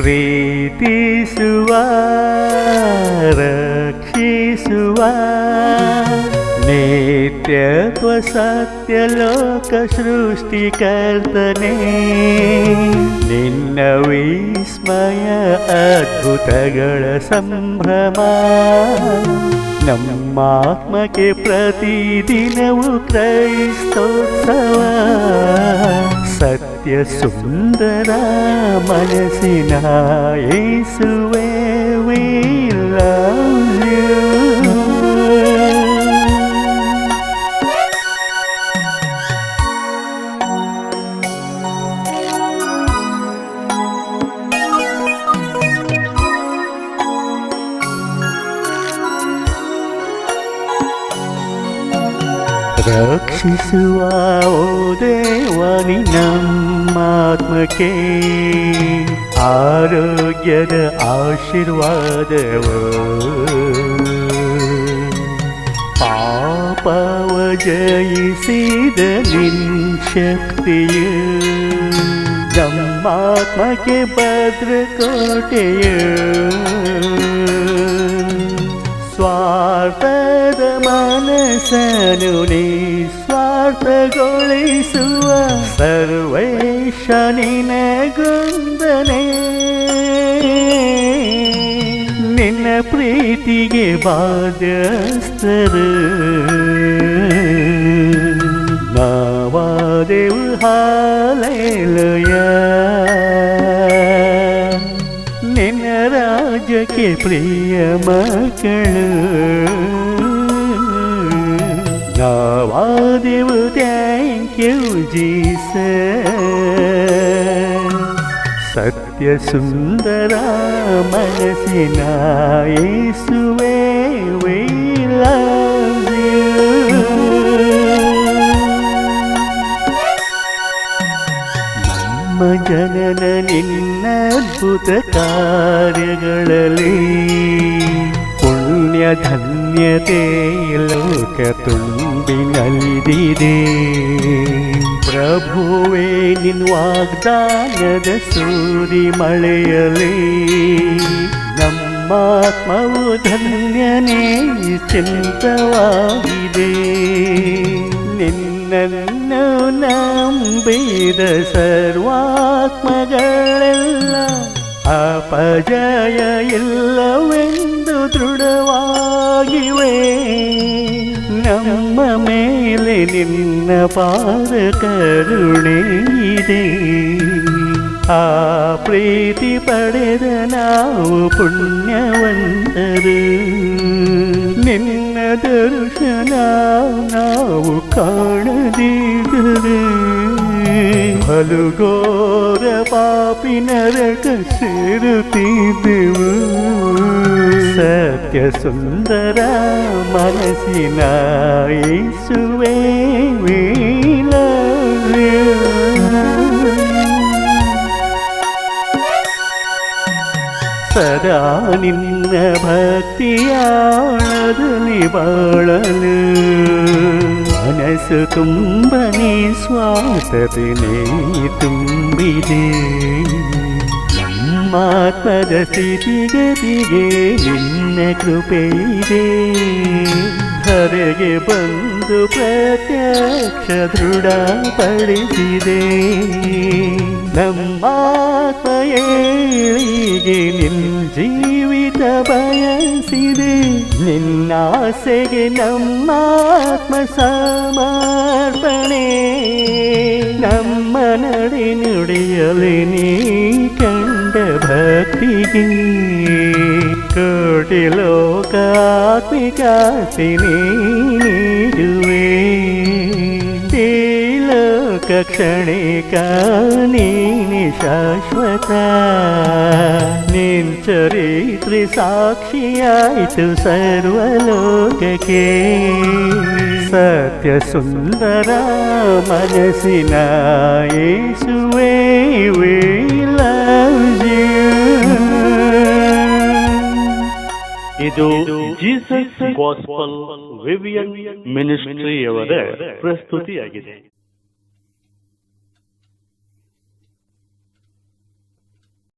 ಪ್ರೀತಿಸುವ ರಕ್ಷಿಸುವ. ನಿತ್ಯತ್ವ ಸತ್ಯಲೋಕ ಸೃಷ್ಟಿಕರ್ತನೆ ನಿನ್ನ ವಿಸ್ಮಯ ಅದ್ಭುತಗಳ ಸಂಭ್ರಮ. ನಮ್ಮಾತ್ಮಕ್ಕೆ ಪ್ರತಿದಿನವೂ ಕ್ರೈಸ್ತೋತ್ಸವ. സത്യസുന്ദര മനസ്സിനായേസുവേ വീല ರಕ್ಷಿಸುವ ಓ ದೇವನಿ ನಮ್ಮಾತ್ಮಕ್ಕೆ ಆರೋಗ್ಯದ ಆಶೀರ್ವಾದವು. ಪಾಪವ ಜಯಿಸಿದ ನಿನ್ ಶಕ್ತಿಯು ನಮ್ಮಾತ್ಮಕ್ಕೆ ಭದ್ರಕೋಟೆಯು. ಸ್ವಾರ್ಥದ ಮನಸ್ಸನು ನಿಸ್ವಾರ್ಥಗೊಳಿಸುವ ಸರ್ವೇಶ ಗುಂದನೆ ನಿನ್ನ ಪ್ರೀತಿಗೆ ಬಾಧ್ಯಸ್ಥರು. ನಾವಾದೆವು ಹಾಲೆಲುಯ ഇവയ്ക്ക് പ്രിയമക്കൾ. നാവാദേവ് താങ്ക് യു ജീസ സത്യസുന്ദര മനസ്സിനായേസുവേ വെയിലാ. ನಮ್ಮ ಜನನ ನಿನ್ನ ಅದ್ಭುತ ಕಾರ್ಯಗಳಲ್ಲಿ ಪುಣ್ಯ ಧನ್ಯತೆ ಲೋಕ ತುಂಬಿ ನಲಿದಿದೆ ಪ್ರಭುವೇ ನಿನ್ ವಾಗ್ದಾನದ ಸೂರಿ ಮಳೆಯಲಿ ನಮ್ಮಾತ್ಮವು ಧನ್ಯನೇ ಚಿಂತವಾಗಿದೆ ನಿನ್ನನ್ನು ನಂಬಿದ ಸರ್ವಾತ್ಮಗಳೆಲ್ಲ ಅಪಜಯ ಇಲ್ಲವೆಂದು ದೃಢವಾಗಿವೆ ನಮ್ಮ ಮೇಲೆ ನಿನ್ನ ಪಾದ ಕರುಣೆ ಇದೆ ಆ ಪ್ರೀತಿ ಪಡೆದ ನಾವು ಪುಣ್ಯವಂತರು ನಿನ್ನ ದರ್ಶನ ನಾವು ಕಾಣದಿದ್ದರೆ ಹಲುಗೋರ ಪಾಪಿ ನರಕ ಸೇರುತ್ತಿದ್ದೆವು ಸತ್ಯ ಸುಂದರ ಮನಸ್ಸಿನ ಯೇಸುವೆ we love you. ಸದಾ ನಿನ್ನ ಭಕ್ತಿಯಾಳದಲ್ಲಿ ಬಾಳಲು ಮನಸ್ಸು ತುಂಬನೇ ನಿಸ್ವಾರ್ಥತೆ ನೀ ತುಂಬಿದೆ. ನಮ್ಮಾತ್ಮದ ಸ್ಥಿತಿಗತಿಗೆ ನಿನ್ನ ಕೃಪೆ ಇದೆ. ಧರೆಗೆ ಬಂದು ಪ್ರತ್ಯಕ್ಷ ದೃಢಪಡಿಸಿದೆ ನಮ್ಮ ಏಳಿಗೆ ನಿನ್ ಜೀವಿತ ಬಯಸಿದೆ. ನಿನ್ನಾಸೆಗೆ ನಮ್ಮಾತ್ಮ ಸಮರ್ಪಣೆ. ನಮ್ಮ ನಡೆ ನುಡಿಯಲಿ ನೀ ಕಂಡ ಭಕ್ತಿಗೆ ಕೋಟಿ ಲೋಕಾತ್ಮಿಕಾಸಿ ನೀಡುವೆ ಈ ಲೋಕ ಕ್ಷಣಿಕ ನೀನಿ ಶಾಶ್ವತ ನಿನ್ ಚರಿತ್ರೆ ಸಾಕ್ಷಿಯಾಯಿತು ಸರ್ವಲೋಕಕ್ಕೆ ಸತ್ಯ ಸುಂದರ ಮನಸ್ಸಿನ ಯೇಸುವೆ we love ಇದು ಜೀಸಸ್ ಗಾಸ್ಪಲ್ ವಿವಿಯನ್ ಮಿನಿಸ್ಟ್ರಿಯವರ ಪ್ರಸ್ತುತಿಯಾಗಿದೆ.